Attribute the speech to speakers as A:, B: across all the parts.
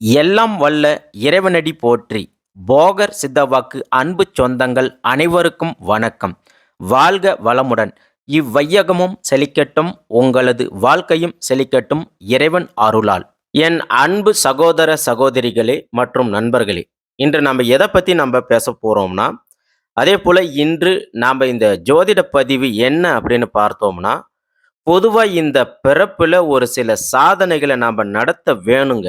A: எல்லாம் வல்ல இறைவனடி போற்றி. போகர் சித்தவாக்கு அன்பு சொந்தங்கள் அனைவருக்கும் வணக்கம். வாழ்க வளமுடன். இவ்வையகமும் செழிக்கட்டும் உங்களது வாழ்க்கையும் செழிக்கட்டும் இறைவன் அருளால். என் அன்பு சகோதர சகோதரிகளே மற்றும் நண்பர்களே இன்று நம்ம எதை பற்றி நம்ம பேச போகிறோம்னா அதே போல் இன்று நாம் இந்த ஜோதிட பதிவு என்ன அப்படின்னு பார்த்தோம்னா பொதுவாக இந்த பிறப்பில் ஒரு சில சாதனைகளை நாம் நடத்த வேணுங்க.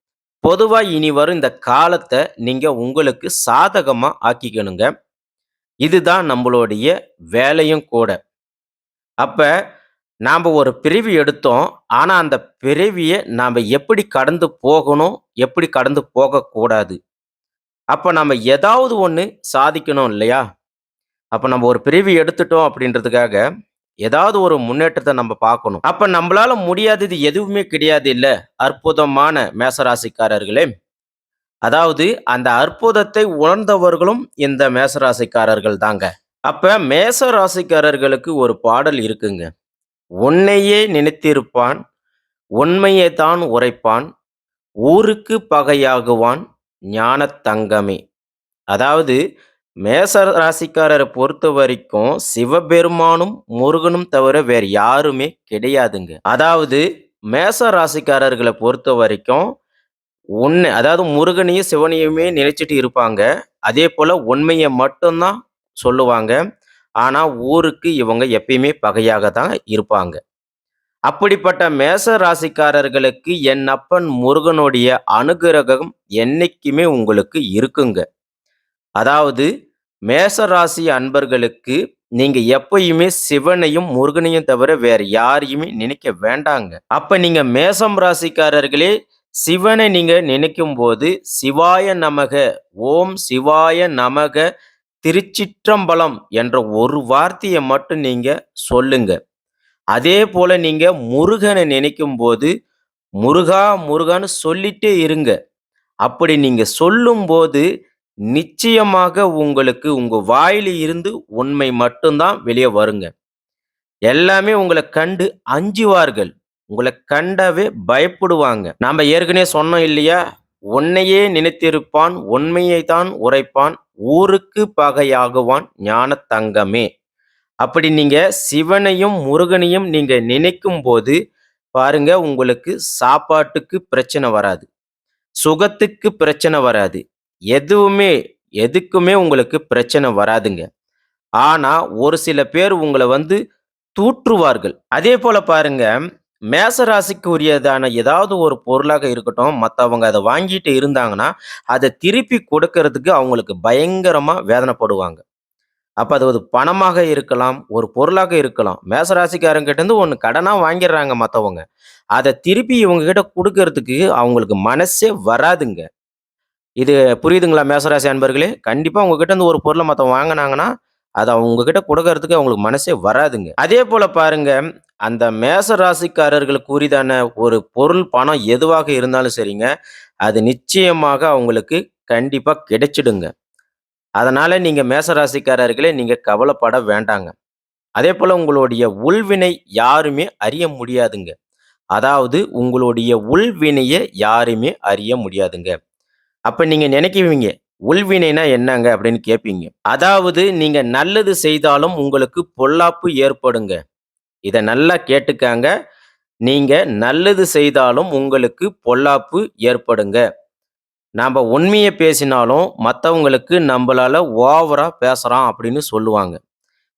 A: பொதுவாக இனி வரும் இந்த காலத்தை நீங்கள் உங்களுக்கு சாதகமாக ஆக்கிக்கணுங்க. இதுதான் நம்மளுடைய வேலையும் கூட. அப்போ நாம் ஒரு பிரிவு எடுத்தோம். ஆனால் அந்த பிரிவியை நாம் எப்படி கடந்து போகணும் எப்படி கடந்து போகக்கூடாது அப்போ நம்ம ஏதாவது ஒன்று சாதிக்கணும் இல்லையா? அப்போ நம்ம ஒரு பிரிவு எடுத்துட்டோம் அப்படின்றதுக்காக ஏதாவது ஒரு முன்னேற்றத்தை நம்ம பார்க்கணும். அப்ப நம்மளால முடியாதது எதுவுமே கிடையாது இல்ல? அற்புதமான மேசராசிக்காரர்களே. அதாவது அந்த அற்புதத்தை உணர்ந்தவர்களும் இந்த மேசராசிக்காரர்கள் தாங்க. அப்ப மேச ராசிக்காரர்களுக்கு ஒரு பாடல் இருக்குங்க. உன்னையே நினைத்திருப்பான் உண்மையை தான் உரைப்பான் ஊருக்கு பகையாகுவான் ஞான தங்கமே. அதாவது மேச ராசிக்காரரை பொறுத்த வரைக்கும் சிவபெருமானும் முருகனும் தவிர வேறு யாருமே கிடையாதுங்க. அதாவது மேச ராசிக்காரர்களை பொறுத்த வரைக்கும் ஒன்று அதாவது முருகனையும் சிவனையுமே நினைச்சிட்டு இருப்பாங்க. அதே போல உண்மையை மட்டும்தான் சொல்லுவாங்க. ஆனா ஊருக்கு இவங்க எப்பயுமே பகையாக தான் இருப்பாங்க. அப்படிப்பட்ட மேச ராசிக்காரர்களுக்கு என் அப்பன் முருகனுடைய அனுகிரகம் என்னைக்குமே உங்களுக்கு இருக்குங்க. அதாவது மேசராசி அன்பர்களுக்கு நீங்க எப்பயுமே சிவனையும் முருகனையும் தவிர வேற யாரையுமே நினைக்க வேண்டாங்க. அப்ப நீங்க மேசம் ராசிக்காரர்களே சிவனை நீங்க நினைக்கும் போது சிவாய நமக ஓம் சிவாய நமக திருச்சிற்றம்பலம் என்ற ஒரு வார்த்தையை மட்டும் நீங்க சொல்லுங்க. அதே போல நீங்க முருகனை நினைக்கும் போது முருகா முருகான்னு சொல்லிட்டே இருங்க. அப்படி நீங்க சொல்லும்போது நிச்சயமாக உங்களுக்கு உங்க வாயில இருந்து உண்மை மட்டும்தான் வெளியே வருங்க. எல்லாமே உங்களை கண்டு அஞ்சுவார்கள். உங்களை கண்டவே பயப்படுவாங்க. நாம ஏற்கனவே சொன்னோம் இல்லையா? உன்னையே நினைத்திருப்பான் உண்மையை தான் உரைப்பான் ஊருக்கு பகையாகுவான் ஞான தங்கமே அப்படி நீங்க சிவனையும் முருகனையும் நீங்க நினைக்கும் போது பாருங்க உங்களுக்கு சாப்பாட்டுக்கு பிரச்சனை வராது. சுகத்துக்கு பிரச்சனை வராது. எதுவுமே எதுக்குமே உங்களுக்கு பிரச்சனை வராதுங்க. ஆனால் ஒரு சில பேர் உங்களை வந்து தூற்றுவார்கள். அதே போல் பாருங்க மேச ராசிக்கு உரியதான ஏதாவது ஒரு பொருளாக இருக்கட்டும் மற்றவங்க அதை வாங்கிட்டு இருந்தாங்கன்னா அதை திருப்பி கொடுக்கறதுக்கு அவங்களுக்கு பயங்கரமாக வேதனைப்படுவாங்க. அப்போ அது ஒரு பணமாக இருக்கலாம் ஒரு பொருளாக இருக்கலாம். மேசராசிக்காரங்கிட்ட ராசிக்காரங்கிட்டேருந்து ஒன்று கடனாக வாங்கிடுறாங்க மற்றவங்க அதை திருப்பி இவங்ககிட்ட கொடுக்கறதுக்கு அவங்களுக்கு மனசே வராதுங்க. இது புரியுதுங்களா மேசராசி அன்பர்களே? கண்டிப்பாக உங்ககிட்ட இருந்து ஒரு பொருளை மற்ற வாங்கினாங்கன்னா அதை உங்ககிட்ட கொடுக்கறதுக்கு அவங்களுக்கு மனசே வராதுங்க. அதே போல் பாருங்க அந்த மேச ராசிக்காரர்களுக்கு உரிதான ஒரு பொருள் பணம் எதுவாக இருந்தாலும் சரிங்க அது நிச்சயமாக அவங்களுக்கு கண்டிப்பாக கிடைச்சிடுங்க. அதனால் நீங்கள் மேச ராசிக்காரர்களே நீங்கள் கவலைப்பட வேண்டாங்க. அதே போல் உங்களுடைய உள்வினை யாருமே அறிய முடியாதுங்க. அதாவது உங்களுடைய உள்வினையை யாருமே அறிய முடியாதுங்க. அப்போ நீங்கள் நினைக்குவீங்க உள்வினைனா என்னங்க? அப்படின்னு கேட்பீங்க. அதாவது நீங்க நல்லது செய்தாலும் உங்களுக்கு பொல்லாப்பு ஏற்படுங்க. இதை நல்லா கேட்டுக்காங்க. நீங்க நல்லது செய்தாலும் உங்களுக்கு பொல்லாப்பு ஏற்படுங்க. நாம் உண்மையை பேசினாலும் மற்றவங்களுக்கு நம்மளால் ஓவராக பேசுகிறோம் அப்படின்னு சொல்லுவாங்க.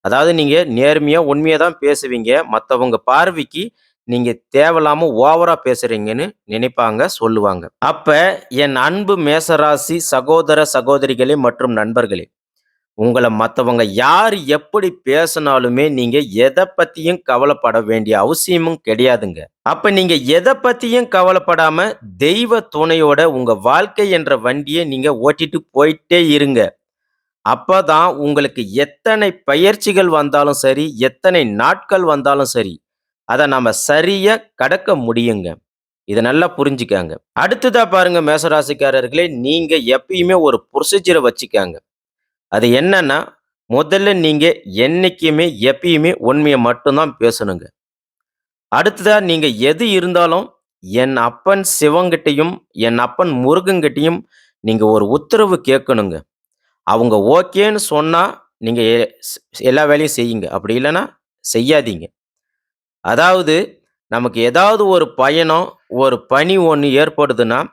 A: அதாவது நீங்கள் நேர்மையாக உண்மையை தான் பேசுவீங்க. மற்றவங்க பார்வைக்கு நீங்க தேவையில்லாம ஓவரா பேசுறீங்கன்னு நினைப்பாங்க சொல்லுவாங்க அப்ப என் அன்பு மேசராசி சகோதர சகோதரிகளே மற்றும் நண்பர்களே உங்களை மற்றவங்க யார் எப்படி பேசினாலுமே நீங்க எதை பத்தியும் கவலைப்பட வேண்டிய அவசியமும் கிடையாதுங்க. அப்ப நீங்க எதை பத்தியும் கவலைப்படாம தெய்வ துணையோட உங்க வாழ்க்கை என்ற வண்டியை நீங்க ஓட்டிட்டு போயிட்டே இருங்க. அப்பதான் உங்களுக்கு எத்தனை பயிற்சிகள் வந்தாலும் சரி, எத்தனை நாட்கள் வந்தாலும் சரி, அதை நாம் சரியாக கடக்க முடியுங்க. இதை நல்லா புரிஞ்சுக்காங்க அடுத்ததா பாருங்க மேசராசிக்காரர்களே நீங்கள் எப்பயுமே ஒரு ப்ரொசீஜரை வச்சுக்காங்க அது என்னன்னா, முதல்ல நீங்கள் என்றைக்குமே எப்பயுமே உண்மையை மட்டும்தான் பேசணுங்க. அடுத்ததாக நீங்கள் எது இருந்தாலும், என் அப்பன் சிவங்கிட்டையும் என் அப்பன் முருகங்கிட்டையும் நீங்கள் ஒரு உத்தரவு கேட்கணுங்க. அவங்க ஓகேன்னு சொன்னால் நீங்கள் எல்லா வேலையும் செய்யுங்க. அப்படி இல்லைன்னா செய்யாதீங்க. அதாவது, நமக்கு ஏதாவது ஒரு பயணம், ஒரு பணி ஒன்று ஏற்படுதுன்னா,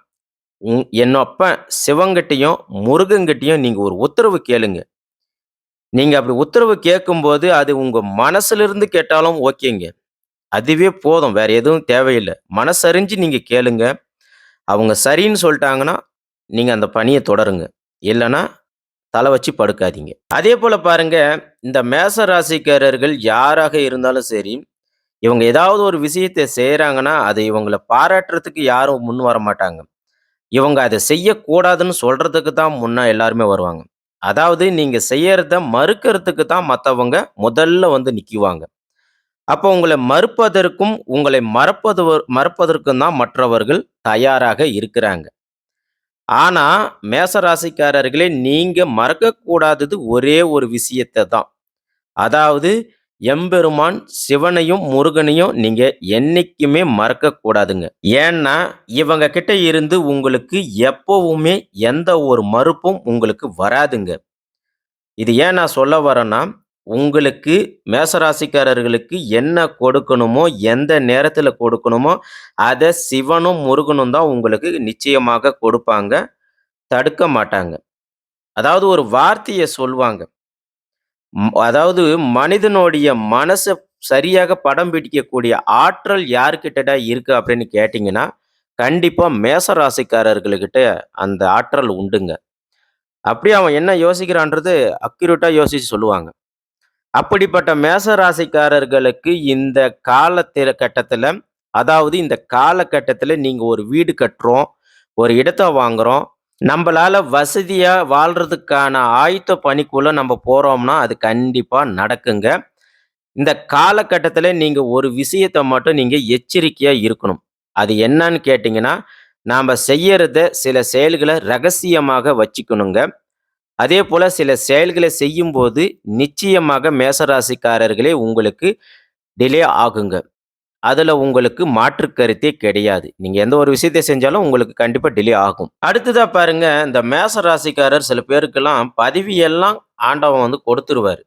A: உங் சிவங்கிட்டையும் முருகங்கிட்டையும் நீங்கள் ஒரு உத்தரவு கேளுங்க. நீங்கள் அப்படி உத்தரவு கேட்கும்போது, அது உங்கள் மனசுலருந்து கேட்டாலும் ஓகேங்க. அதுவே போதும். வேற எதுவும் தேவையில்லை மனசறிஞ்சு நீங்கள் கேளுங்க. அவங்க சரின்னு சொல்லிட்டாங்கன்னா நீங்கள் அந்த பணியை தொடருங்க. இல்லைன்னா தலை வச்சு படுக்காதீங்க. அதே போல் பாருங்கள் இந்த மேச ராசிக்காரர்கள் யாராக இருந்தாலும் சரி, இவங்க ஏதாவது ஒரு விஷயத்த செய்கிறாங்கன்னா அதை இவங்களை பாராட்டுறதுக்கு யாரும் முன் வர மாட்டாங்க இவங்க அதை செய்யக்கூடாதுன்னு சொல்கிறதுக்கு தான் முன்னே எல்லாருமே வருவாங்க. அதாவது நீங்கள் செய்யறத மறுக்கிறதுக்கு தான் மற்றவங்க முதல்ல வந்து நிற்குவாங்க அப்போ உங்களை மறுப்பதற்கும், உங்களை மறப்பது மறப்பதற்கும் தான் மற்றவர்கள் தயாராக இருக்கிறாங்க. ஆனால் மேசராசிக்காரர்களே ராசிக்காரர்களே மறக்கக்கூடாதது ஒரே ஒரு விஷயத்த தான். அதாவது எம்பெருமான் சிவனையும், முருகனையும் நீங்க என்னைக்குமே மறக்கக்கூடாதுங்க. ஏன்னா, இவங்க கிட்ட இருந்து உங்களுக்கு எப்பவுமே எந்த ஒரு மறுப்பும் உங்களுக்கு வராதுங்க. இது ஏன் நான் சொல்ல வரேன்னா, உங்களுக்கு மேசராசிக்காரர்களுக்கு என்ன கொடுக்கணுமோ, எந்த நேரத்தில் கொடுக்கணுமோ, அதை சிவனும், முருகனும் தான் உங்களுக்கு நிச்சயமாக கொடுப்பாங்க. தடுக்க மாட்டாங்க. அதாவது ஒரு வார்த்தையை சொல்லுவாங்க அதாவது மனிதனுடைய மனசை சரியாக படம் பிடிக்கக்கூடிய ஆற்றல் யார்கிட்டடா இருக்கு அப்படின்னு கேட்டிங்கன்னா கண்டிப்பாக மேசராசிக்காரர்கள்கிட்ட அந்த ஆற்றல் உண்டுங்க. அப்படி அவன் என்ன யோசிக்கிறான்றது அக்யூரேட்டாக யோசிச்சு சொல்லுவாங்க. அப்படிப்பட்ட மேசராசிக்காரர்களுக்கு இந்த காலத்தில கட்டத்தில் அதாவது இந்த காலகட்டத்தில் நீங்கள் ஒரு வீடு கட்டுறோம், ஒரு இடத்த வாங்குகிறோம் நம்மளால் வசதியாக வாழ்றதுக்கான ஆயுத்த பணிக்குள்ளே நம்ம போகிறோம்னா அது கண்டிப்பாக நடக்குங்க. இந்த காலகட்டத்தில் நீங்கள் ஒரு விஷயத்த மட்டும் நீங்கள் எச்சரிக்கையாக இருக்கணும். அது என்னன்னு கேட்டிங்கன்னா நாம் செய்யறத சில செயல்களை ரகசியமாக வச்சுக்கணுங்க. அதே போல் சில செயல்களை செய்யும்போது, நிச்சயமாக மேசராசிக்காரர்களே உங்களுக்கு டிலே ஆகுங்க. அதில் உங்களுக்கு மாற்று கருத்தே கிடையாது. நீங்கள் எந்த ஒரு விஷயத்தை செஞ்சாலும் உங்களுக்கு கண்டிப்பாக டிலே ஆகும். அடுத்ததாக பாருங்கள் இந்த மேச ராசிக்காரர் சில பேருக்கெல்லாம் பதவியெல்லாம் ஆண்டவன் வந்து கொடுத்துருவாரு.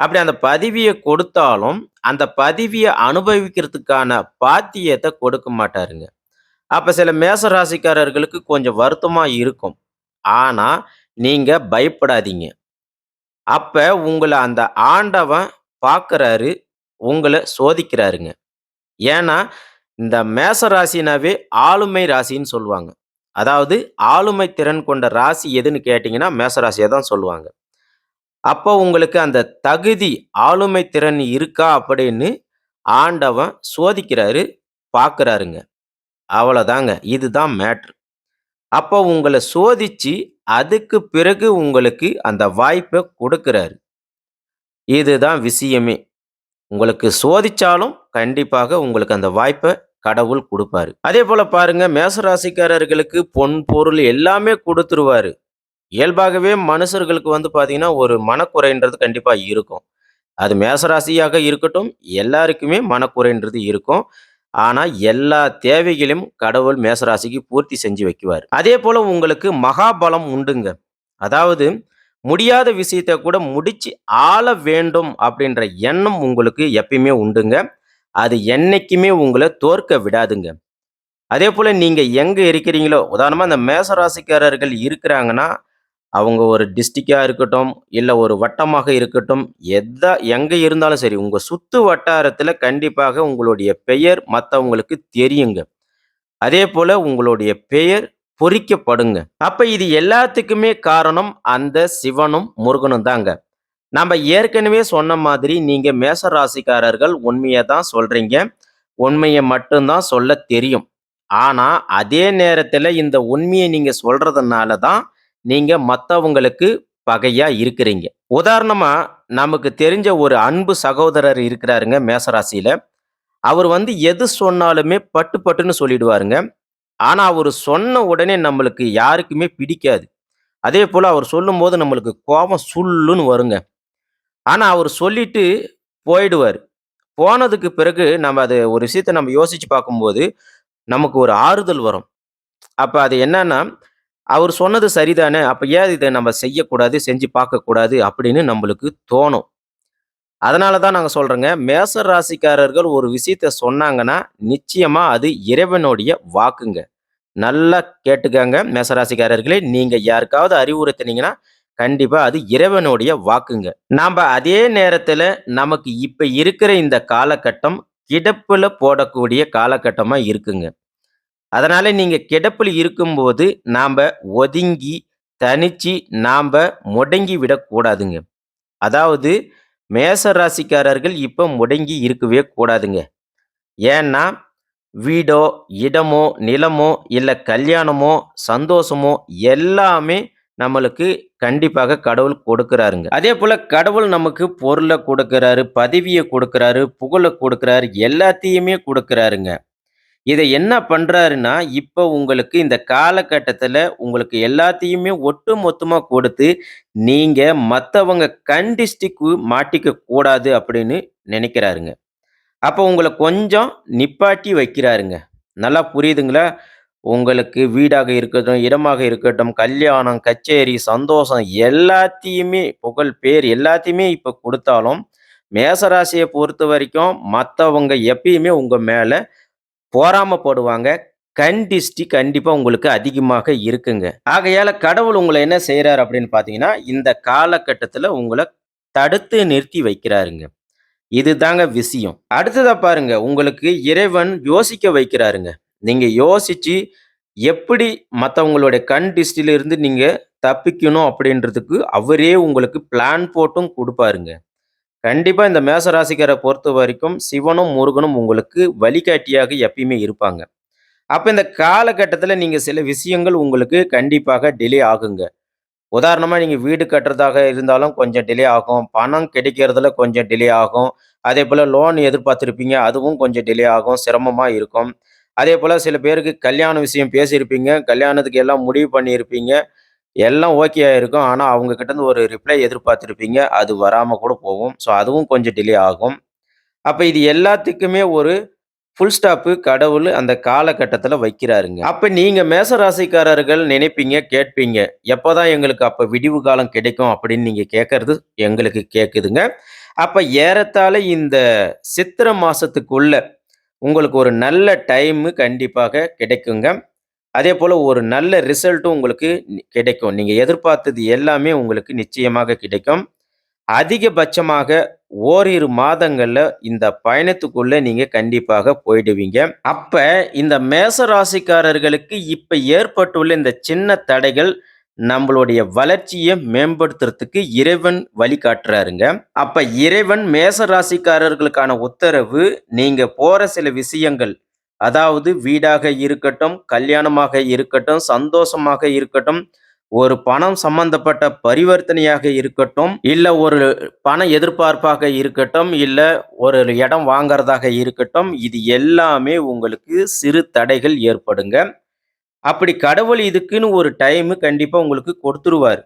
A: அப்படி அந்த பதவியை கொடுத்தாலும், அந்த பதவியை அனுபவிக்கிறதுக்கான பாத்தியத்தை கொடுக்க மாட்டாருங்க. அப்போ சில மேச ராசிக்காரர்களுக்கு கொஞ்சம் வருத்தமாக இருக்கும். ஆனால் நீங்கள் பயப்படாதீங்க. அப்போ உங்களை அந்த ஆண்டவன் பார்க்குறாரு, உங்களை சோதிக்கிறாருங்க. ஏன்னா, இந்த மேச ராசினாவே ஆளுமை ராசின்னு சொல்லுவாங்க. அதாவது ஆளுமை திறன் கொண்ட ராசி எதுன்னு கேட்டிங்கன்னா மேசராசியை தான் சொல்லுவாங்க. அப்போ உங்களுக்கு அந்த தகுதி, ஆளுமை திறன் இருக்கா அப்படின்னு ஆண்டவன் சோதிக்கிறாரு, பார்க்குறாருங்க. அவ்வளோதாங்க இதுதான் மேட்ரு. அப்போ உங்களை சோதிச்சு, அதுக்கு பிறகு உங்களுக்கு அந்த வாய்ப்பை கொடுக்குறாரு இதுதான் விஷயமே. உங்களுக்கு சோதிச்சாலும் கண்டிப்பாக உங்களுக்கு அந்த வாய்ப்பை கடவுள் கொடுப்பாரு அதே போல பாருங்க மேசராசிக்காரர்களுக்கு பொன், பொருள் எல்லாமே கொடுத்துருவாரு இயல்பாகவே மனுஷர்களுக்கு வந்து பார்த்தீங்கன்னா, ஒரு மனக்குறைன்றது கண்டிப்பாக இருக்கும். அது மேசராசியாக இருக்கட்டும், எல்லாருக்குமே மனக்குறைன்றது இருக்கும். ஆனால் எல்லா தேவைகளையும் கடவுள் மேசராசிக்கு பூர்த்தி செஞ்சு வைக்குவார் அதே போல் உங்களுக்கு மகாபலம் உண்டுங்க. அதாவது முடியாத விஷயத்த கூட முடிச்சு ஆள வேண்டும் அப்படின்ற எண்ணம் உங்களுக்கு எப்பயுமே உண்டுங்க. அது என்னைக்குமே உங்களை தோற்க விடாதுங்க. அதே போல் நீங்கள் எங்கே இருக்கிறீங்களோ உதாரணமாக இந்த மேசராசிக்காரர்கள் இருக்கிறாங்கன்னா, அவங்க ஒரு டிஸ்ட்ரிக்டாக இருக்கட்டும், இல்லை ஒரு வட்டமாக இருக்கட்டும், எதா எங்கே இருந்தாலும் சரி, உங்கள் சுத்து வட்டாரத்தில் கண்டிப்பாக உங்களுடைய பெயர் மற்றவங்களுக்கு தெரியுங்க. அதே போல் உங்களுடைய பெயர் பொறிக்கப்படுங்க. அப்ப இது எல்லாத்துக்குமே காரணம் அந்த சிவனும் முருகனும் தாங்க. நம்ம ஏற்கனவே சொன்ன மாதிரி நீங்க மேச ராசிக்காரர்கள் உண்மையை தான் சொல்றீங்க. உண்மையை மட்டும்தான் சொல்ல தெரியும். ஆனா அதே நேரத்துல இந்த உண்மையை நீங்க சொல்றதுனால தான் நீங்க மற்றவங்களுக்கு பகையா இருக்கிறீங்க. உதாரணமா நமக்கு தெரிஞ்ச ஒரு அன்பு சகோதரர் இருக்கிறாருங்க மேசராசியில. அவர் வந்து எது சொன்னாலுமே பட்டு பட்டுன்னு சொல்லிடுவாருங்க. ஆனா அவர் சொன்ன உடனே நம்மளுக்கு யாருக்குமே பிடிக்காது. அதே போல அவர் சொல்லும்போது நம்மளுக்கு கோபம் சுள்ளுன்னு வருங்க. ஆனா அவர் சொல்லிட்டு போயிடுவார். போனதுக்கு பிறகு நம்ம அது ஒரு விஷயத்தை நம்ம யோசிச்சு பார்க்கும்போது நமக்கு ஒரு ஆறுதல் வரும். அப்போ அது என்னன்னா அவர் சொன்னது சரிதானே அப்போ ஏன் இதை நம்ம செய்யக்கூடாது செஞ்சு பார்க்கக்கூடாது அப்படின்னு நம்மளுக்கு தோணும். அதனால தான் நாங்கள் சொல்கிறோங்க மேச ராசிக்காரர்கள் ஒரு விஷயத்த சொன்னாங்கன்னா நிச்சயமாக அது இறைவனுடைய வாக்குங்க. நல்லா கேட்டுக்கங்க மேசராசிக்காரர்களே நீங்கள் யாருக்காவது அறிவுறுத்தினீங்கன்னா கண்டிப்பாக அது இறைவனுடைய வாக்குங்க. நாம் அதே நேரத்தில் நமக்கு இப்போ இருக்கிற இந்த காலகட்டம் கிடப்பில் போடக்கூடிய காலகட்டமாக இருக்குங்க. அதனால் நீங்கள் கிடப்பில் இருக்கும்போது நாம் ஒதுங்கி தனிச்சு நாம் முடங்கி விடக்கூடாதுங்க. அதாவது மேச ராசிக்காரர்கள் இப்போ முடங்கி இருக்கவே கூடாதுங்க. ஏன்னா வீடோ இடமோ நிலமோ இல்லை கல்யாணமோ சந்தோஷமோ எல்லாமே நம்மளுக்கு கண்டிப்பாக கடவுள் கொடுக்குறாருங்க. அதே போல் கடவுள் நமக்கு பொருளை கொடுக்குறாரு பதவியை கொடுக்குறாரு புகழை கொடுக்குறாரு எல்லாத்தையுமே கொடுக்குறாருங்க. இதை என்ன பண்ணுறாருன்னா இப்போ உங்களுக்கு இந்த காலகட்டத்தில் உங்களுக்கு எல்லாத்தையுமே ஒட்டு மொத்தமாக கொடுத்து நீங்கள் மற்றவங்க கண்டிஸ்டிக்கு மாட்டிக்க கூடாது அப்படின்னு நினைக்கிறாருங்க. அப்போ உங்களை கொஞ்சம் நிப்பாட்டி வைக்கிறாருங்க. நல்லா புரியுதுங்களா? உங்களுக்கு வீடாக இருக்கட்டும் இடமாக இருக்கட்டும் கல்யாணம் கச்சேரி சந்தோஷம் எல்லாத்தையுமே புகழ் பேர் எல்லாத்தையுமே இப்போ கொடுத்தாலும் மேசராசியை பொறுத்த வரைக்கும் மற்றவங்க எப்பயுமே உங்கள் மேலே போராமப்படுவாங்க கண் திஷ்டி கண்டிப்பாக உங்களுக்கு அதிகமாக இருக்குங்க. ஆகையால் கடவுள் உங்களை என்ன செய்கிறார் அப்படின்னு பார்த்தீங்கன்னா இந்த காலகட்டத்தில் உங்களை தடுத்து நிறுத்தி வைக்கிறாருங்க. இதுதாங்க விஷயம். அடுத்ததாக பாருங்க உங்களுக்கு இறைவன் யோசிக்க வைக்கிறாருங்க. நீங்கள் யோசித்து எப்படி மற்றவங்களுடைய கண் டிஸ்டில நீங்கள் தப்பிக்கணும் அப்படின்றதுக்கு அவரே உங்களுக்கு பிளான் போட்டும் கொடுப்பாருங்க. கண்டிப்பாக இந்த மேச ராசிக்காரை பொறுத்த வரைக்கும் சிவனும் முருகனும் உங்களுக்கு வழிகாட்டியாக எப்பயுமே இருப்பாங்க. அப்போ இந்த காலகட்டத்தில் நீங்கள் சில விஷயங்கள் உங்களுக்கு கண்டிப்பாக டிலே ஆகுங்க. உதாரணமாக நீங்கள் வீடு கட்டுறதாக இருந்தாலும் கொஞ்சம் டிலே ஆகும். பணம் கிடைக்கிறதுல கொஞ்சம் டிலே ஆகும். அதே போல் லோன் எதிர்பார்த்துருப்பீங்க அதுவும் கொஞ்சம் டிலே ஆகும். சிரமமாக இருக்கும். அதே போல் சில பேருக்கு கல்யாண விஷயம் பேசியிருப்பீங்க. கல்யாணத்துக்கு எல்லாம் முடிவு பண்ணியிருப்பீங்க. எல்லாம் ஓகே ஆயிருக்கும் ஆனால் அவங்க கிட்ட ஒரு ரிப்ளை எதிர்பார்த்துருப்பீங்க. அது வராமல் கூட போகும். ஸோ அதுவும் கொஞ்சம் டிலே ஆகும். அப்போ இது எல்லாத்துக்குமே ஒரு ஃபுல் ஸ்டாப்பு கடவுள் அந்த காலகட்டத்தில் வைக்கிறாருங்க. அப்போ நீங்கள் மேசராசிக்காரர்கள் நினைப்பீங்க கேட்பீங்க. எப்போதான் எங்களுக்கு அப்போ விடிவு காலம் கிடைக்கும் அப்படின்னு நீங்கள் கேட்கறது எங்களுக்கு கேட்குதுங்க. அப்போ ஏறத்தாழ இந்த சித்திரை மாசத்துக்குள்ள உங்களுக்கு ஒரு நல்ல டைமு கண்டிப்பாக கிடைக்குங்க. அதே போல் ஒரு நல்ல ரிசல்ட்டும் உங்களுக்கு கிடைக்கும். நீங்கள் எதிர்பார்த்தது எல்லாமே உங்களுக்கு நிச்சயமாக கிடைக்கும். அதிகபட்சமாக ஓரிரு மாதங்களில் இந்த பயணத்துக்குள்ளே நீங்கள் கண்டிப்பாக போயிடுவீங்க. அப்போ இந்த மேச ராசிக்காரர்களுக்கு இப்போ ஏற்பட்டுள்ள இந்த சின்ன தடைகள் நம்மளுடைய வளர்ச்சியை மேம்படுத்துறதுக்கு இறைவன் வழிகாட்டுறாருங்க அப்போ இறைவன் மேச ராசிக்காரர்களுக்கான உத்தரவு நீங்கள் போகிற சில விஷயங்கள் அதாவது வீடாக இருக்கட்டும் கல்யாணமாக இருக்கட்டும் சந்தோஷமாக இருக்கட்டும் ஒரு பணம் சம்பந்தப்பட்ட பரிவர்த்தனையாக இருக்கட்டும் இல்லை ஒரு பண எதிர்பார்ப்பாக இருக்கட்டும் இல்லை ஒரு இடம் வாங்குறதாக இருக்கட்டும் இது எல்லாமே உங்களுக்கு சிறு தடைகள் ஏற்படுங்க. அப்படி கடவுள் இதுக்குன்னு ஒரு டைம் கண்டிப்பாக உங்களுக்கு கொடுத்துருவார்.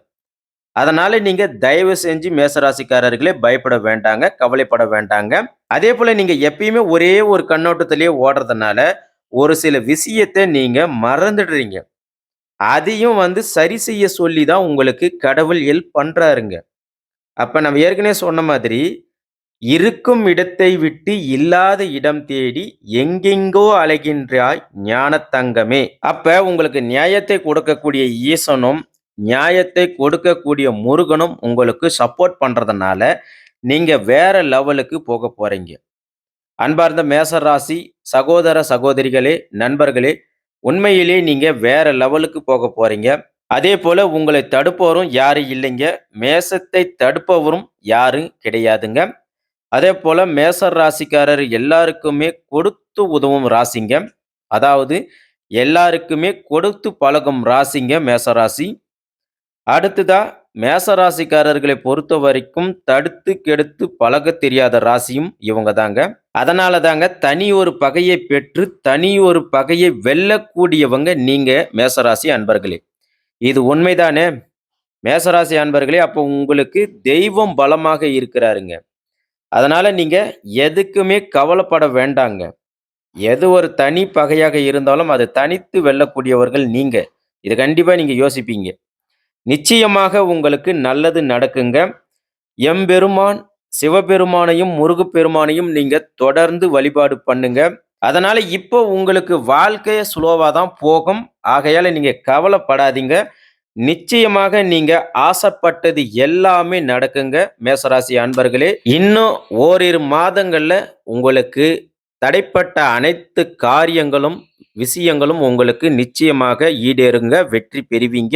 A: அதனால நீங்க தயவு செஞ்சு மேசராசிக்காரர்களே பயப்பட வேண்டாங்க கவலைப்பட வேண்டாங்க. அதே போல நீங்க எப்பயுமே ஒரே ஒரு கண்ணோட்டத்திலேயே ஓடுறதுனால ஒரு சில விஷயத்தை நீங்க மறந்துடுறீங்க. அதையும் வந்து சரி செய்ய சொல்லி தான் உங்களுக்கு கடவுள் ஹெல்ப் பண்றாருங்க. அப்ப நம்ம ஏற்கனவே சொன்ன மாதிரி இருக்கும் இடத்தை விட்டு இல்லாத இடம் தேடி எங்கெங்கோ அலைகின்றாய் ஞானத்தங்கமே. அப்ப உங்களுக்கு நியாயத்தை கொடுக்கக்கூடிய ஈசனும் நியாயத்தை கொடுக்கக்கூடிய முருகனும் உங்களுக்கு சப்போர்ட் பண்ணுறதுனால நீங்கள் வேற லெவலுக்கு போக போகிறீங்க அன்பார்ந்த மேச ராசி சகோதர சகோதரிகளே நண்பர்களே உண்மையிலே நீங்கள் வேற லெவலுக்கு போக போகிறீங்க அதே போல் உங்களை தடுப்பவரும் யாரும் இல்லைங்க. மேசத்தை தடுப்பவரும் யாரும் கிடையாதுங்க. அதே போல் மேச ராசிக்காரர் எல்லாருக்குமே கொடுத்து உதவும் ராசிங்க. அதாவது எல்லாருக்குமே கொடுத்து பழகும் ராசிங்க மேசராசி. அடுத்ததா மேசராசிக்காரர்களை பொறுத்த வரைக்கும் தடுத்து கெடுத்து பழக தெரியாத ராசியும் இவங்க தாங்க அதனால தாங்க தனி ஒரு பகையை பெற்று தனி ஒரு பகையை வெல்லக்கூடியவங்க நீங்க மேசராசி அன்பர்களே. இது உண்மைதானே? மேசராசி அன்பர்களே அப்போ உங்களுக்கு தெய்வம் பலமாக இருக்கிறாருங்க. அதனால நீங்க எதுக்குமே கவலைப்பட வேண்டாங்க. எது ஒரு தனி பகையாக இருந்தாலும் அதை தனித்து வெல்லக்கூடியவர்கள் நீங்க. இது கண்டிப்பா நீங்க யோசிப்பீங்க. நிச்சயமாக உங்களுக்கு நல்லது நடக்குங்க. எம்பெருமான் சிவபெருமானையும் முருகப்பெருமானையும் நீங்க தொடர்ந்து வழிபாடு பண்ணுங்க. அதனால இப்போ உங்களுக்கு வாழ்க்கை ஸ்லோவாக தான் போகும். ஆகையால நீங்க கவலைப்படாதீங்க. நிச்சயமாக நீங்க ஆசைப்பட்டது எல்லாமே நடக்குங்க மேசராசி அன்பர்களே. இன்னும் ஓரிரு மாதங்கள்ல உங்களுக்கு தடைப்பட்ட அனைத்து காரியங்களும் விஷயங்களும் உங்களுக்கு நிச்சயமாக ஈடேறுங்க வெற்றி பெறுவீங்க.